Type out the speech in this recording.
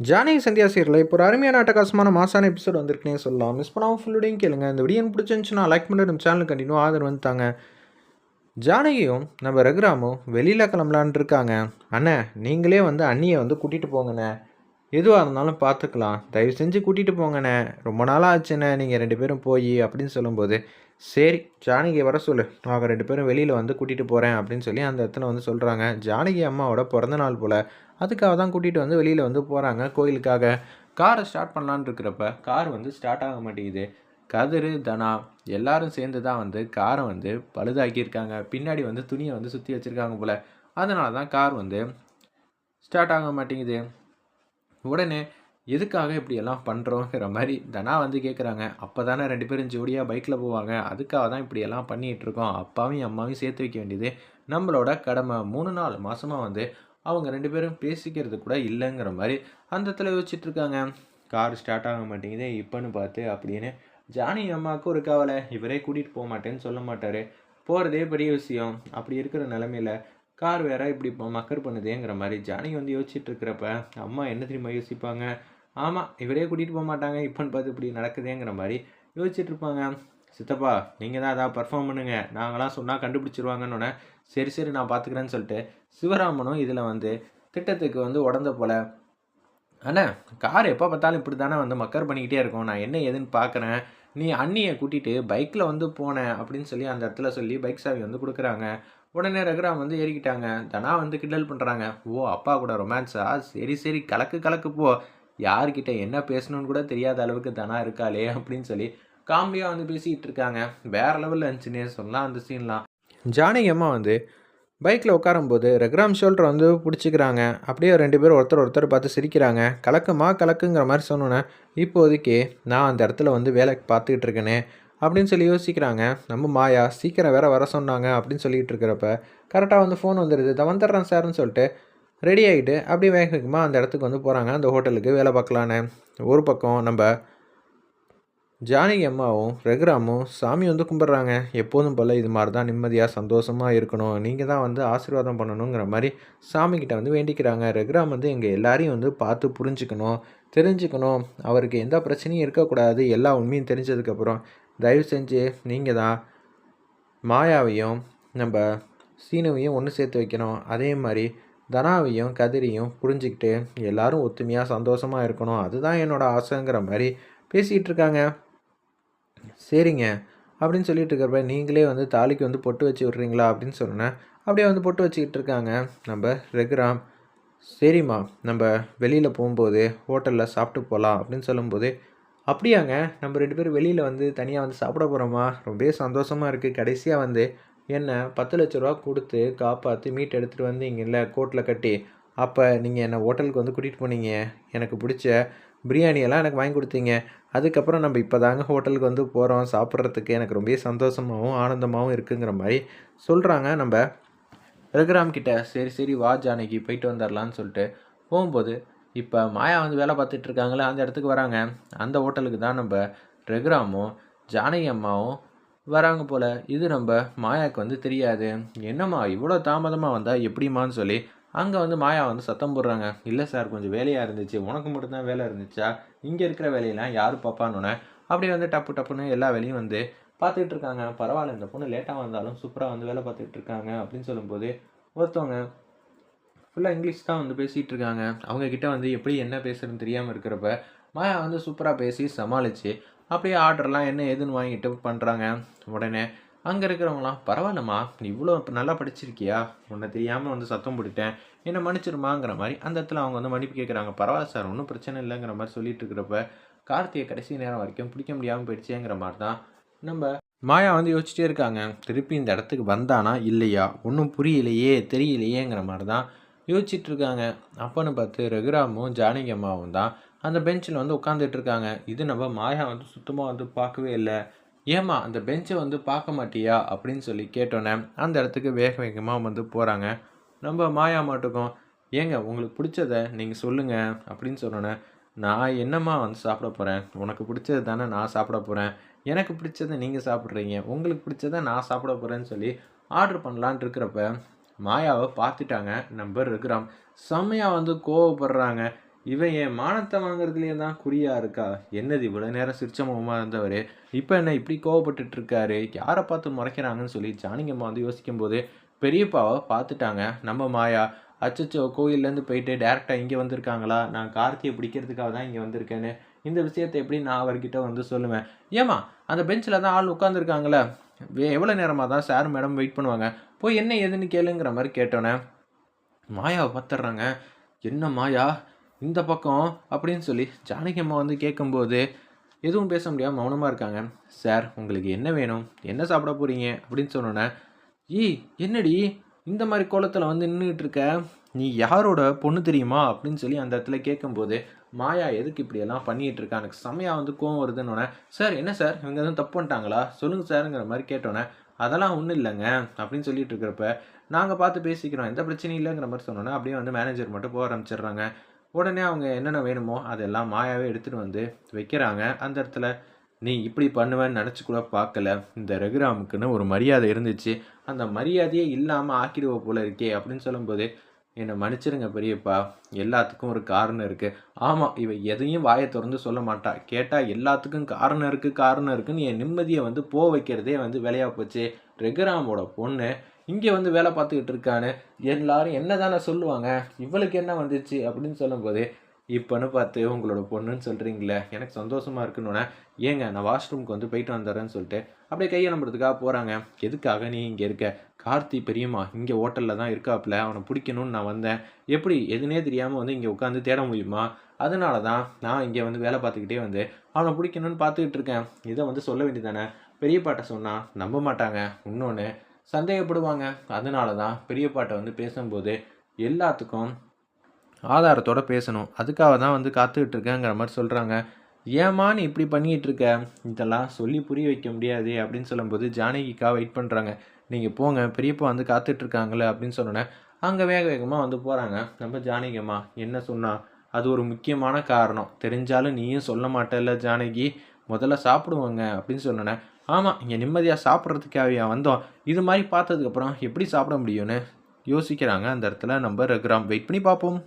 Johnny Sandhya சீரில் இப்போ ஒரு அருமையான அட்டகாசமான மாசான எபிசோட் வந்திருக்குனே சொல்லலாம். மிஸ் பண்ணாமல் ஃபுல்லுடையும் கேளுங்க. இந்த வீடியோ பிடிச்சிருந்துச்சுன்னா லைக் பண்ணி நம்ம சேனல் கண்டினியூ ஆதரவு வந்துட்டாங்க. ஜானகியும் நம்ம ரகுராமும் வெளியில் கிளம்பலான் இருக்காங்க. அண்ணே நீங்களே வந்து அண்ணியை வந்து கூட்டிகிட்டு போங்கண்ணே. எதுவாக இருந்தாலும் பார்த்துக்கலாம் தயவு செஞ்சு கூட்டிகிட்டு போங்கண்ணே. ரொம்ப நாளாக ஆச்சுண்ணே நீங்கள் ரெண்டு பேரும் போய் அப்படின்னு சொல்லும்போது சரி ஜானகியை வர சொல்லு. நாங்கள் ரெண்டு பேரும் வெளியில் வந்து கூட்டிகிட்டு போகிறேன் அப்படின்னு சொல்லி அந்த இடத்துல வந்து சொல்கிறாங்க ஜானகி அம்மாவோட பிறந்த நாள் போல் அதுக்காக தான் கூட்டிகிட்டு வந்து வெளியில் வந்து போகிறாங்க கோயிலுக்காக. காரை ஸ்டார்ட் பண்ணலான்னு இருக்கிறப்ப கார் வந்து ஸ்டார்ட் ஆக மாட்டேங்குது. கதிர் தனா எல்லாரும் சேர்ந்து தான் வந்து காரை வந்து பழுதாக்கியிருக்காங்க பின்னாடி வந்து துணியை வந்து சுற்றி வச்சுருக்காங்க போல். அதனால தான் கார் வந்து ஸ்டார்ட் ஆக மாட்டேங்குது. உடனே எதுக்காக இப்படியெல்லாம் பண்ணுறோங்கிற மாதிரி தனா வந்து கேட்குறாங்க அப்போ தானே ரெண்டு பேரும் ஜோடியாக பைக்கில் போவாங்க. அதுக்காக தான் இப்படியெல்லாம் எல்லாம் பண்ணிகிட்ருக்கோம் அப்பாவையும் அம்மாவையும் சேர்த்து வைக்க வேண்டியது நம்மளோட கடமை. மூணு நாலு மாதமாக வந்து அவங்க ரெண்டு பேரும் பேசிக்கிறது கூட இல்லைங்கிற மாதிரி அந்த இடத்துல யோசிச்சுட்ருக்காங்க கார் ஸ்டார்ட் ஆக மாட்டேங்குது. இப்போன்னு பார்த்து அப்படின்னு ஜானி அம்மாவுக்கு ஒரு கவலை. இவரே கூட்டிகிட்டு போக மாட்டேன்னு சொல்ல மாட்டார். போகிறதே பெரிய விஷயம். அப்படி இருக்கிற நிலமையில கார் வேற இப்படி மக்கர் பண்ணுதேங்கிற மாதிரி ஜானகி வந்து யோசிச்சுட்டு இருக்கிறப்ப அம்மா என்ன தெரியுமா யோசிப்பாங்க? ஆமாம் இவரே கூட்டிகிட்டு போக மாட்டாங்க இப்போன்னு பார்த்து இப்படி நடக்குதேங்கிற மாதிரி யோசிச்சுட்டு இருப்பாங்க சித்தப்பா நீங்கள் தான் அதான் பர்ஃபார்ம் பண்ணுங்க. நாங்களாம் சொன்னால் கண்டுபிடிச்சிருவாங்கன்னு சரி சரி நான் பார்த்துக்கிறேன்னு சொல்லிட்டு சிவராமனும் இதில் வந்து திட்டத்துக்கு வந்து உடந்த போல அண்ணா கார் எப்போ பார்த்தாலும் இப்படி தானே வந்து மக்கர் பண்ணிக்கிட்டே இருக்கும். நான் என்ன ஏதுன்னு பார்க்குறேன் நீ அண்ணியை கூட்டிகிட்டு பைக்கில் வந்து போனேன் அப்படின்னு சொல்லி அந்த இடத்துல சொல்லி பைக் சாவி வந்து கொடுக்குறாங்க. உடனே ரகுராம் வந்து ஏறிக்கிட்டாங்க. தனா வந்து கிண்டல் பண்ணுறாங்க ஓ அப்பா கூட ரொமான்ஸா சரி சரி கலக்கு கலக்கு போ. யார்கிட்ட என்ன பேசணும்னு கூட தெரியாத அளவுக்கு தனா இருக்காளே அப்படின்னு சொல்லி காமெடியாக வந்து பேசிக்கிட்டு இருக்காங்க. வேற லெவலில் இருந்துச்சுன்னே சொல்லலாம் அந்த சீன்லாம் ஜானகி அம்மா வந்து பைக்கில் உட்காரும்போது ரெக்ராம் ஷோல்டர் வந்து பிடிச்சிக்கிறாங்க. அப்படியே ரெண்டு பேரும் ஒருத்தர் ஒருத்தர் பார்த்து சிரிக்கிறாங்க. கலக்குமா கலக்குங்கிற மாதிரி சொன்னோன்னே இப்போதைக்கு நான் அந்த இடத்துல வந்து வேலை பார்த்துக்கிட்டு இருக்கேனே அப்படின்னு சொல்லி யோசிக்கிறாங்க. நம்ம மாயா சீக்கிரம் வேற வர சொன்னாங்க அப்படின்னு சொல்லிட்டு இருக்கிறப்ப கரெக்டாக வந்து ஃபோன் வந்துடுது தான் வந்துடுறேன் சார்னு சொல்லிட்டு ரெடி ஆகிட்டு அப்படியே வேக வேகமாக அந்த இடத்துக்கு வந்து போகிறாங்க அந்த ஹோட்டலுக்கு வேலை பார்க்கலான்னு. ஒரு பக்கம் நம்ம ஜானகி அம்மாவும் ரகுராமும் சாமி வந்து கும்பிட்றாங்க. எப்போதும் போல் இது மாதிரி தான் நிம்மதியாக சந்தோஷமாக இருக்கணும். நீங்கள் தான் வந்து ஆசீர்வாதம் பண்ணணுங்கிற மாதிரி சாமிக்கிட்ட வந்து வேண்டிக்கிறாங்க. ரகுராம் வந்து எங்கள் எல்லாரையும் வந்து பார்த்து புரிஞ்சுக்கணும் தெரிஞ்சுக்கணும். அவருக்கு எந்த பிரச்சனையும் இருக்கக்கூடாது. எல்லா உண்மையும் தெரிஞ்சதுக்கப்புறம் தயவு செஞ்சு நீங்கள் தான் மாயாவையும் நம்ம சீனுவையும் ஒன்று சேர்த்து வைக்கணும். அதே மாதிரி தனாவையும் கதிரியும் புரிஞ்சுக்கிட்டு எல்லாரும் ஒத்துமையாக சந்தோஷமாக இருக்கணும். அதுதான் என்னோடய ஆசைங்கிற மாதிரி பேசிகிட்டு இருக்காங்க. சரிங்க. அப்படின்னு சொல்லிட்டு இருக்கிறப்ப நீங்களே வந்து தாலிக்கு வந்து பொட்டு வச்சு விட்றீங்களா அப்படின்னு சொன்னேன் அப்படியே வந்து பொட்டு வச்சுக்கிட்டு இருக்காங்க. நம்ம ரெகுராம் சரிம்மா நம்ம வெளியில் போகும்போது ஹோட்டலில் சாப்பிட்டு போகலாம் அப்படின்னு சொல்லும்போது அப்படியாங்க நம்ம ரெண்டு பேரும் வெளியில் வந்து தனியாக வந்து சாப்பிட போகிறோமா ரொம்பவே சந்தோஷமாக இருக்குது கடைசியாக வந்து என்னை பத்து லட்ச ரூபா கொடுத்து காப்பாற்றி மீட் எடுத்துகிட்டு வந்தீங்கல்ல கோட்டில் கட்டி. அப்போ நீங்கள் என்னை ஹோட்டலுக்கு வந்து கூட்டிகிட்டு போனீங்க? எனக்கு பிடிச்ச பிரியாணியெல்லாம் எனக்கு வாங்கி கொடுத்தீங்க. அதுக்கப்புறம் நம்ம இப்போ தாங்க ஹோட்டலுக்கு வந்து போகிறோம் சாப்பிட்றதுக்கு எனக்கு ரொம்ப சந்தோஷமாகவும் ஆனந்தமாகவும் இருக்குங்கிற மாதிரி சொல்கிறாங்க நம்ம ரகுராம் கிட்ட சரி சரி வா ஜானகி போயிட்டு வந்துடலான்னு சொல்லிட்டு போகும்போது இப்போ மாயா வந்து வேலை பார்த்துட்டு இருக்காங்களே அந்த இடத்துக்கு வராங்க. அந்த ஹோட்டலுக்கு தான் நம்ம ரகுராமும் ஜானகி அம்மாவும் வராங்க போல். இது நம்ம மாயாவுக்கு வந்து தெரியாது. என்னம்மா இவ்வளோ தாமதமாக வந்தால் எப்படிம்மான்னு சொல்லி அங்கே வந்து மாயா வந்து சத்தம் போடுறாங்க. இல்லை சார் கொஞ்சம் வேலையாக இருந்துச்சு. உனக்கு மட்டும்தான் வேலை இருந்துச்சா? இங்கே இருக்கிற வேலையெல்லாம் யார் பார்ப்பான்னு அப்படியே வந்து டப்பு டப்புன்னு எல்லா வேலையும் வந்து பார்த்துட்டு இருக்காங்க. பரவாயில்ல இந்த பொண்ணு லேட்டாக வந்தாலும் சூப்பராக வந்து வேலை பார்த்துட்டு இருக்காங்க அப்படின்னு சொல்லும்போது ஒருத்தவங்க ஃபுல்லாக இங்கிலீஷ் தான் வந்து பேசிகிட்டு இருக்காங்க. அவங்கக்கிட்ட வந்து எப்படி என்ன பேசுறதுன்னு தெரியாமல் இருக்கிறப்ப மாயா வந்து சூப்பராக பேசி சமாளித்து அப்படியே ஆர்டர்லாம் என்ன ஏதுன்னு வாங்கிட்டு பண்ணுறாங்க உடனே அங்கே இருக்கிறவங்களாம் பரவாயில்லம்மா நீ இவ்வளோ நல்லா படிச்சிருக்கியா? உன்னை தெரியாமல் வந்து சத்தம் போட்டுட்டேன். என்னை மன்னிச்சிருமாங்கிற மாதிரி. அந்த இடத்துல அவங்க வந்து மன்னிப்பு கேட்குறாங்க பரவாயில்ல சார் ஒன்றும் பிரச்சனை இல்லைங்கிற மாதிரி சொல்லிட்டு இருக்கிறப்ப கார்த்திகை கடைசி நேரம் வரைக்கும் பிடிக்க முடியாமல் போயிடுச்சேங்கிற மாதிரி தான் நம்ம மாயா வந்து யோசிச்சிட்டே இருக்காங்க. திருப்பி இந்த இடத்துக்கு வந்தானா இல்லையா? ஒன்றும் புரியலையே தெரியலையேங்கிற மாதிரி தான் யோசிச்சுட்டு இருக்காங்க. அப்போன்னு பார்த்து ரகுராமும் ஜானகி அம்மாவும் தான் அந்த பெஞ்சில் வந்து உட்காந்துட்டு இருக்காங்க. இது நம்ம மாயா வந்து சுத்தமாக வந்து பார்க்கவே இல்லை. ஏம்மா அந்த பெஞ்சை வந்து பார்க்க மாட்டியா? அப்படின்னு சொல்லி கேட்டோன்னே அந்த இடத்துக்கு வேக வேகமாக வந்து போகிறாங்க நம்ம மாயா மாட்டுக்கும் ஏங்க உங்களுக்கு பிடிச்சத நீங்கள் சொல்லுங்கள் அப்படின்னு சொன்னோன்னே நான் என்னம்மா வந்து சாப்பிட போகிறேன் உனக்கு பிடிச்சது தானே நான் சாப்பிட போகிறேன் எனக்கு பிடிச்சதை நீங்கள் சாப்பிட்றீங்க. உங்களுக்கு பிடிச்சதை நான் சாப்பிட போகிறேன்னு சொல்லி ஆர்டர் பண்ணலான் இருக்கிறப்ப மாயாவை பார்த்துட்டாங்க. நம்பர் இருக்கிறான். செம்மையாக வந்து கோவப்படுறாங்க. இவன் என் மானத்தை வாங்குறதுலேயே தான் குறியா இருக்கா? என்னது இவ்வளோ நேரம் சிரிச்ச முகமாக இருந்தவர்? இப்போ என்ன இப்படி கோவப்பட்டுட்டு இருக்காரு யாரை பார்த்து முறைக்கிறாங்கன்னு சொல்லி ஜானிங்கம்மா வந்து யோசிக்கும் போது பெரியப்பாவை பார்த்துட்டாங்க. நம்ம மாயா அச்சச்சோ கோயிலேருந்து போயிட்டு டேரெக்டாக இங்கே வந்திருக்காங்களா? நான் கார்த்தியை பிடிக்கிறதுக்காக தான் இங்கே வந்திருக்கேன்னு. இந்த விஷயத்தை எப்படி நான் அவர்கிட்ட வந்து சொல்லுவேன்? ஏமா அந்த பெஞ்சில் தான் ஆள் உட்காந்துருக்காங்களே எவ்வளோ நேரமாக தான் சார் மேடம் வெயிட் பண்ணுவாங்க? போய் என்ன ஏதுன்னு கேளுங்கிற மாதிரி கேட்டோன்னே மாயாவை பார்த்துட்றாங்க. என்ன மாயா? இந்த பக்கம் அப்படின்னு சொல்லி ஜானகி அம்மா வந்து கேட்கும்போது எதுவும் பேச முடியாமல் மௌனமாக இருக்காங்க. சார் உங்களுக்கு என்ன வேணும்? என்ன சாப்பிட போகிறீங்க அப்படின்னு சொன்னோன்னே ஈ என்னடி? இந்த மாதிரி கோலத்தில் வந்து நின்றுட்டு இருக்க? நீ யாரோட பொண்ணு தெரியுமா? அப்படின்னு சொல்லி அந்த இடத்துல கேட்கும்போது மாயா எதுக்கு இப்படியெல்லாம் பண்ணிகிட்டு இருக்கா? எனக்கு செம்மையாக வந்து கோவம் வருதுன்னு சார் என்ன சார்? இவங்க எதுவும் தப்பு பண்ணிட்டாங்களா? சொல்லுங்கள் சாருங்கிற மாதிரி கேட்டோன்னே அதெல்லாம் ஒன்றும் இல்லைங்க அப்படின்னு சொல்லிட்டு இருக்கிறப்ப நாங்கள் பார்த்து பேசிக்கிறோம். எந்த பிரச்சனையும் இல்லைங்கிற மாதிரி சொன்னோன்னே அப்படியே வந்து மேனேஜர் மட்டும் போக ஆரம்பிச்சிடுறாங்க. உடனே அவங்க என்னென்ன வேணுமோ அதெல்லாம் மாயாவே எடுத்துகிட்டு வந்து வைக்கிறாங்க. அந்த இடத்துல நீ இப்படி பண்ணுவேன்னு நினச்சி கூட பார்க்கல. இந்த ரகுராமுக்குன்னு ஒரு மரியாதை இருந்துச்சு. அந்த மரியாதையே இல்லாமல் ஆக்கிடுவ போல இருக்கே அப்படின்னு சொல்லும்போது என்னை மன்னிச்சிருங்க பெரியப்பா. எல்லாத்துக்கும் ஒரு காரணம் இருக்குது ஆமாம் இவ எதையும் வாயை திறந்து சொல்ல மாட்டா. கேட்டால் எல்லாத்துக்கும் காரணம் இருக்குது காரணம் இருக்குன்னு என் நிம்மதியை வந்து போ வைக்கிறதே வந்து வேலையாக போச்சு. ரெகுராமோட பொண்ணு இங்கே வந்து வேலை பார்த்துக்கிட்டு இருக்கான்னு எல்லாரும் என்ன தானே சொல்லுவாங்க? இவளுக்கு என்ன வந்துச்சு அப்படின்னு சொல்லும்போது இப்போன்னு பார்த்து உங்களோட பொண்ணுன்னு சொல்கிறீங்களே எனக்கு சந்தோஷமாக இருக்குன்னு ஏங்க நான் வாஷ்ரூம்க்கு வந்து போயிட்டு வந்துடுறேன்னு சொல்லிட்டு அப்படியே கையை நம்புறதுக்காக போகிறாங்க எதுக்காக நீ இங்கே இருக்க? கார்த்தி பெரியம்மா இங்கே ஹோட்டலில் தான் இருக்காப்புல அவனை பிடிக்கணும்னு நான் வந்தேன். எப்படி? எதுனே தெரியாமல் வந்து இங்கே உட்காந்து தேட முடியுமா? அதனால தான் நான் இங்கே வந்து வேலை பார்த்துக்கிட்டே வந்து அவனை பிடிக்கணும்னு பார்த்துக்கிட்டு இருக்கேன். இதை வந்து சொல்ல வேண்டியதானே பெரியப்பாட்ட சொன்னால் நம்ப மாட்டாங்க. இன்னொன்று சந்தேகப்படுவாங்க. அதனால தான் பெரியப்பாட்டை வந்து பேசும்போது எல்லாத்துக்கும் ஆதாரத்தோட பேசணும். அதுக்காக தான் வந்து காத்துக்கிட்டு இருக்கேங்கிற மாதிரி சொல்கிறாங்க ஏமா நீ இப்படி பண்ணிகிட்டு இருக்க? இதெல்லாம் சொல்லி புரிய வைக்க முடியாது அப்படின்னு சொல்லும்போது ஜானகிக்காக வெயிட் பண்ணுறாங்க நீங்கள் போங்க பெரியப்பா வந்து காத்துட்ருக்காங்களே அப்படின்னு சொன்னோன்னே அங்கே வேக வேகமாக வந்து போகிறாங்க நம்ம ஜானகியம்மா என்ன சொன்னால் அது ஒரு முக்கியமான காரணம். தெரிஞ்சாலும் நீயும் சொல்ல மாட்டேல்ல ஜானகி. முதல்ல சாப்பிடுவாங்க அப்படின்னு சொன்னோன்னே ஆமாம் இங்கே நிம்மதியாக சாப்பிட்றதுக்காக வந்தோம். இது மாதிரி பார்த்ததுக்கப்புறம் எப்படி சாப்பிட முடியும்னு யோசிக்கிறாங்க அந்த இடத்துல நம்ம ரகுராம். வெயிட் பண்ணி பார்ப்போம்.